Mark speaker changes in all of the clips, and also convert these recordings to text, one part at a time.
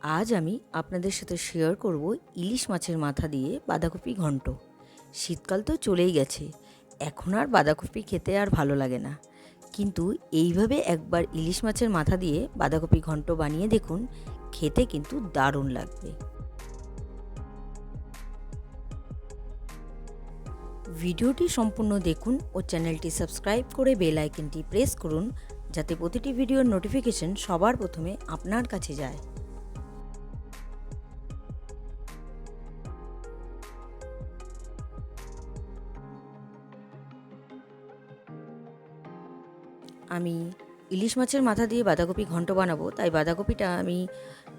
Speaker 1: আজ আমি আপনাদের সাথে শেয়ার করব ইলিশ মাছের মাথা দিয়ে বাঁধাকপি ঘন্ট। শীতকাল তো চলেই গেছে, এখন আর বাঁধাকপি খেতে আর ভালো লাগে না। কিন্তু এইভাবে একবার ইলিশ মাছের মাথা দিয়ে বাঁধাকপি ঘন্ট বানিয়ে দেখুন, খেতে কিন্তু দারুণ লাগবে। ভিডিওটি সম্পূর্ণ দেখুন ও চ্যানেলটি সাবস্ক্রাইব করে বেল আইকনটি প্রেস করুন, যাতে প্রতিটি ভিডিওর নোটিফিকেশন সবার প্রথমে আপনার কাছে যায়। আমি ইলিশ মাছের মাথা দিয়ে বাঁধাকপি ঘন্ট বানাবো, তাই বাঁধাকপিটা আমি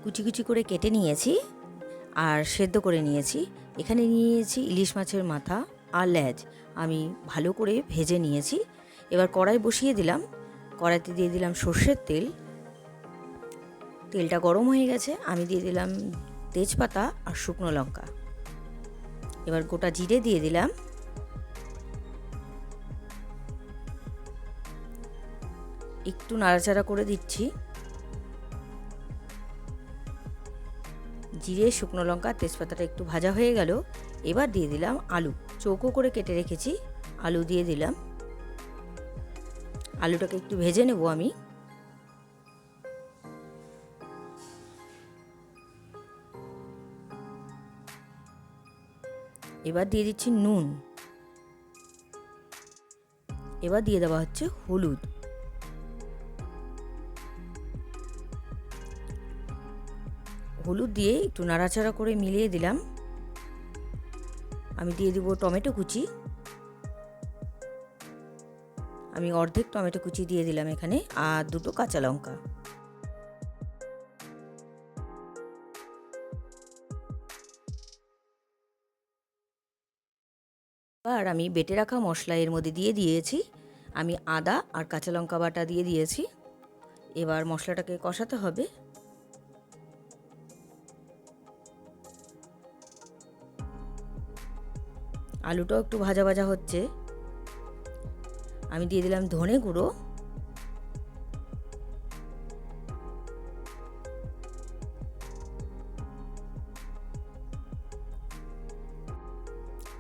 Speaker 1: কুচি কুচি করে কেটে নিয়েছি আর সেদ্ধ করে নিয়েছি। এখানে নিয়েছি ইলিশ মাছের মাথা আর ল্যাজ আমি ভালো করে ভেজে নিয়েছি। এবার কড়াই বসিয়ে দিলাম। কড়াইতে দিয়ে দিলাম সর্ষের তেল। তেলটা গরম হয়ে গেছে। আমি দিয়ে দিলাম তেজপাতা আর শুকনো লঙ্কা। এবার গোটা জিরে দিয়ে দিলাম। একটু নাড়াচাড়া করে দিচ্ছি। জিরে, শুকনো লঙ্কা, তেজপাতাটা একটু ভাজা হয়ে গেল। এবার দিয়ে দিলাম আলু। চৌকো করে কেটে রেখেছি, আলু দিয়ে দিলাম। আলুটাকে একটু ভেজে নেব আমি। এবার দিয়ে দিচ্ছি নুন। এবার দিয়ে দেওয়া হচ্ছে হলুদ। হলুদ দিয়ে একটু নাড়াচাড়া করে মিলিয়ে দিলাম। আমি দিয়ে দিব টমেটো কুচি। আমি অর্ধেক টমেটো কুচি দিয়ে দিলাম এখানে আর দুটো কাঁচা লঙ্কা। আর আমি বেটে রাখা মশলা এর মধ্যে দিয়ে দিয়েছি। আমি আদা আর কাঁচা লঙ্কা বাটা দিয়ে দিয়েছি। এবার মশলাটাকে কষাতে হবে। আলুটাও একটু ভাজা ভাজা হচ্ছে। আমি দিয়ে দিলাম ধনে গুঁড়ো।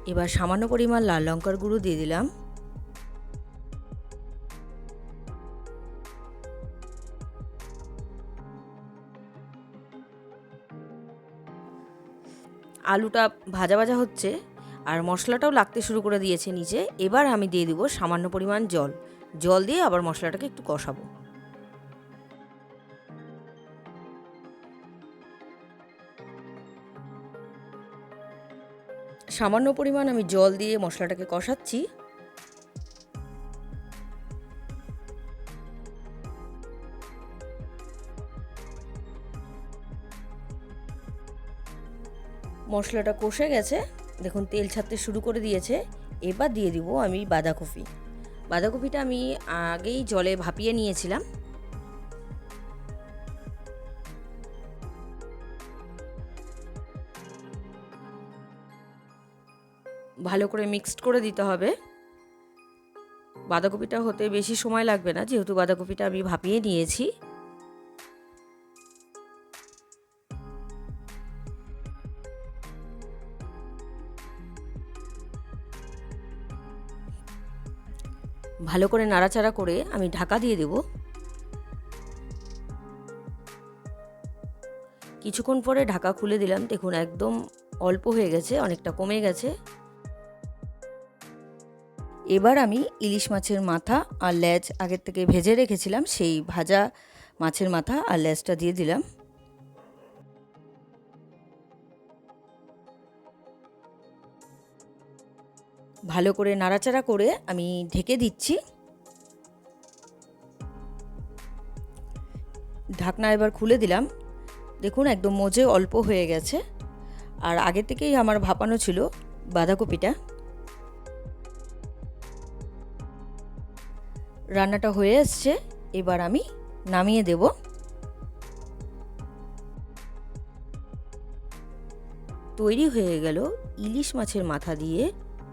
Speaker 1: এবার সামান্য পরিমাণ লাল লঙ্কার গুঁড়ো দিয়ে দিলাম। আলুটা ভাজা ভাজা হচ্ছে। আর মশলাটাও লাগতে শুরু করে দিয়েছে নিচে এবার আমি দিয়ে দিব সামান্য পরিমাণ জল। জল দিয়ে আবার মশলাটাকে একটু কষাবো। সামান্য পরিমাণ আমি জল দিয়ে মশলাটাকে কষাচ্ছি। মশলাটা কষে গেছে। দেখুন, তেল ছাড়তে শুরু করে দিয়েছে। এবার দিয়ে দিব আমি বাঁধাকপি। বাঁধাকপিটা আমি আগেই জলে ভাপিয়ে নিয়েছিলাম। ভালো করে মিক্সড করে দিতে হবে। বাঁধাকপিটা হতে বেশি সময় লাগবে না, যেহেতু বাঁধাকপিটা আমি ভাপিয়ে নিয়েছি। ভালো করে নাড়াচাড়া করে আমি ঢাকা দিয়ে দেব। কিছুক্ষণ পরে ঢাকা খুলে দিলাম। দেখুন, একদম অল্প হয়ে গেছে, অনেকটা কমে গেছে। এবার আমি ইলিশ মাছের মাথা আর ল্যাজ আগের থেকে ভেজে রেখেছিলাম, সেই ভাজা মাছের মাথা আর ল্যাজটা দিয়ে দিলাম। ভালো করে নাড়াচাড়া করে আমি ঢেকে দিচ্ছি। ঢাকনা এবার খুলে দিলাম। দেখুন একদম মজে অল্প হয়ে গেছে। আর আগে থেকেই আমার ভাপানো ছিল বাঁধাকপিটা। রান্নাটা হয়ে এসছে। এবার আমি নামিয়ে দেব। তৈরি হয়ে গেল ইলিশ মাছের মাথা দিয়ে